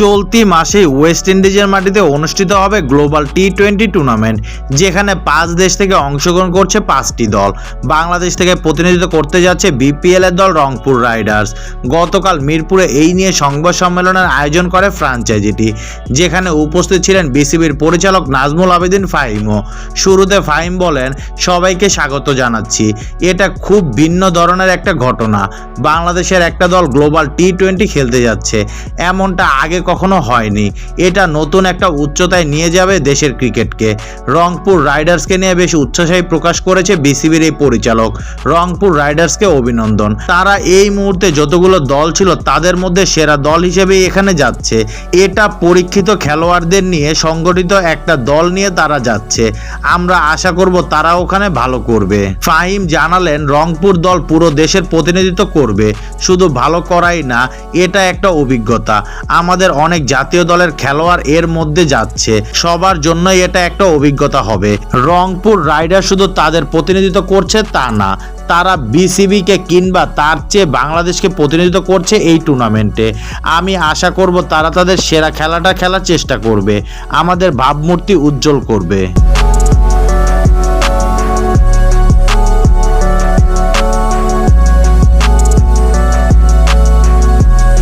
চলতি মাসে ওয়েস্ট ইন্ডিজের মাটিতে অনুষ্ঠিত হবে গ্লোবাল টি টোয়েন্টি টুর্নামেন্ট, যেখানে পাঁচ দেশ থেকে অংশগ্রহণ করছে পাঁচটি দল। বাংলাদেশ থেকে প্রতিনিধিত্ব করতে যাচ্ছে বিপিএল এর দল রংপুর রাইডার্স। গতকাল মিরপুরে এই নিয়ে সংবাদ সম্মেলনের আয়োজন করে ফ্রাঞ্চাইজিটি, যেখানে উপস্থিত ছিলেন বিসিবির পরিচালক নাজমুল আবেদিন ফাহিমও। শুরুতে ফাহিম বলেন, সবাইকে স্বাগত জানাচ্ছি। এটা খুব ভিন্ন ধরনের একটা ঘটনা। বাংলাদেশের একটা দল গ্লোবাল টি টোয়েন্টি খেলতে যাচ্ছে। এমনটা আগে কখনো হয়নি। এটা নতুন একটা উচ্চতায় নিয়ে যাবে দেশের ক্রিকেটকে। রংপুর রাইডার্সকে নিয়ে বেশ উচ্ছ্বাসাই প্রকাশ করেছে বিসিবির এই পরিচালক। রংপুর রাইডার্সকে অভিনন্দন। তারা এই মুহূর্তে যতগুলো দল ছিল, তাদের মধ্যে সেরা দল হিসেবে এখানে যাচ্ছে। এটা পরীক্ষিত খেলোয়াড়দের নিয়ে সংগঠিত একটা দল নিয়ে তারা যাচ্ছে। আমরা আশা করব তারা ওখানে ভালো করবে। ফাহিম জানালেন, রংপুর দল পুরো দেশের প্রতিনিধিত্ব করবে। শুধু ভালো করাই না, এটা একটা অভিজ্ঞতা। আমাদের অনেক জাতীয় দলের খেলোয়াড় এর মধ্যে যাচ্ছে। সবার জন্য এটা একটা অভিজ্ঞতা হবে। রংপুর রাইডার শুধু তাদের প্রতিনিধিত্ব করছে তা না, তারা বিসিবিকে কিংবা তার চেয়ে বাংলাদেশকে প্রতিনিধিত্ব করছে এই টুর্নামেন্টে। আমি আশা করব তারা তাদের সেরা খেলাটা খেলার চেষ্টা করবে। আমাদের ভাবমূর্তি উজ্জ্বল করবে।